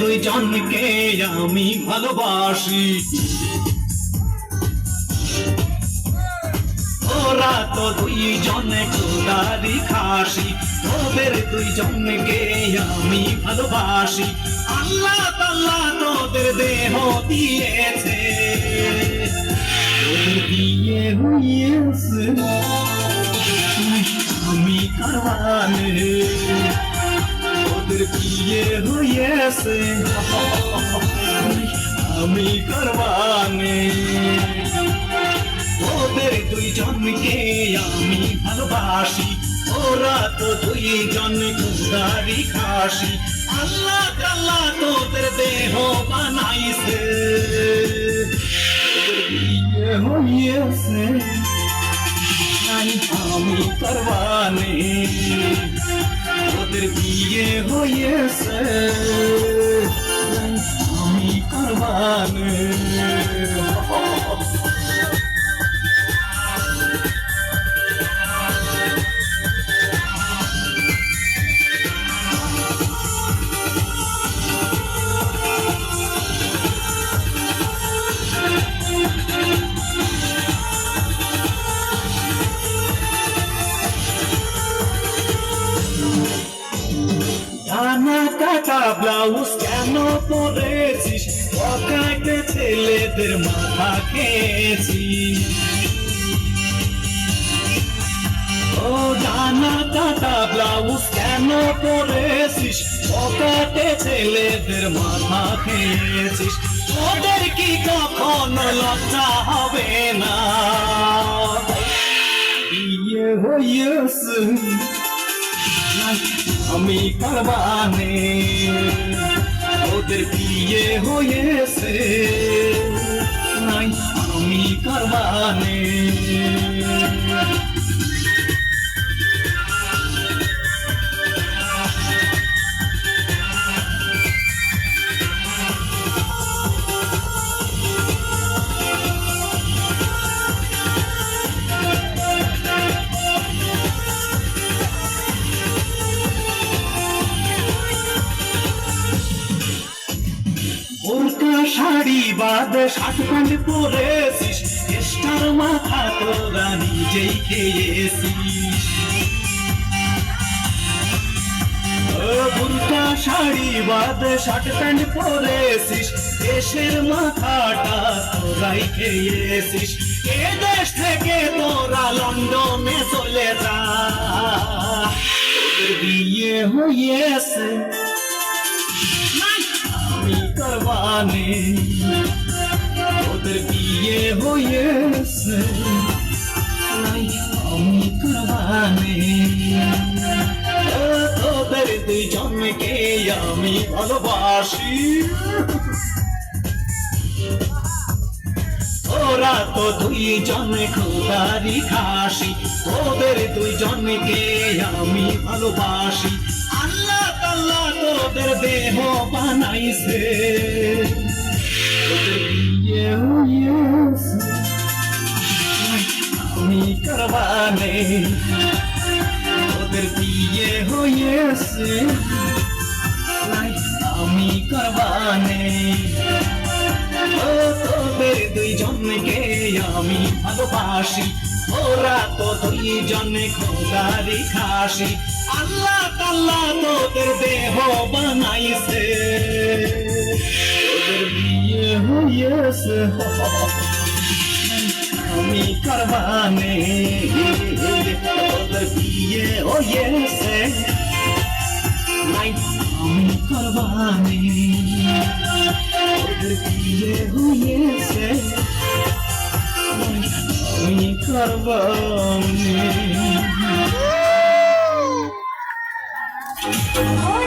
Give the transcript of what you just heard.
জনকে আমি ভালোবাসি। ওরা তো দুইজনে কুদারি খাসি, তোদের দুইজনকে আমি ভালোবাসি। আল্লাহ তাল্লাহ তোদের দেহ দিয়েছে। বিয়ে হইয়েছে। আমি কারবানে তোদের বিয়ে হইয়েছে আমি কারবানে ওদের দুইজনকে আমি ভালোবাসি ওরা তো দুইজন কুদারি খাসি আল্লাহ তাল্লাহ তোদের দেহ বানাইছে বিয়ে হইয়েছে আমি করবানে তোদের বিয়ে হয়েছে কাটা ব্লাউজ কেন পরেছিস? পকাটে ছেলেদের মাথা খেয়েছিস ও ডানা কাটা ব্লাউজ কেন পরেছিস? পকাটে ছেলেদের মাথা খেয়েছিস। ওদের কি কখনো লজ্জা হবে না? হয়েছে নাই আমি কারবানে ওদের বিয়ে হয়েছে। নাই আমি কারবানে শাড়ি বাদ শার্ট প্যান্ট পরেছিস। চেষ্টার মাথা তোরা নিজেই খেয়েছিস। বোরকা শাড়ি বাদ শার্ট প্যান্ট পরেছিস। দেশের মাথাটা তোরাই খেয়েছিস। এ দেশ থেকে তোরা লন্ডনে চলে যা। বিয়ে হয়েছে। করবানে। ওদের বিয়ে হয়েছে আমি করবানে। তোদের দুইজনকে আমি ভালোবাসি। ওরা তো দুইজন খুদারি খাসি তোদের দুইজনকে আমি ভালোবাসি। আল্লাহ তোদের দেহ বানাইছে। আমি করবানে তোদের বিয়ে হয়েছে আমি করবানে। তোদের দুইজনকে আমি ভালোবাসি। ওরা তো দুইজনে খোদারি খাসি। আল্লাহ তাল্লাহ তোদের দেহ বানাইছে। তোদের বিয়ে হয়েছে আমি করবানে তোদের বিয়ে হয়েছে নাই, আমি করবানে তোদের বিয়ে হয়েছে আমি করবানে ও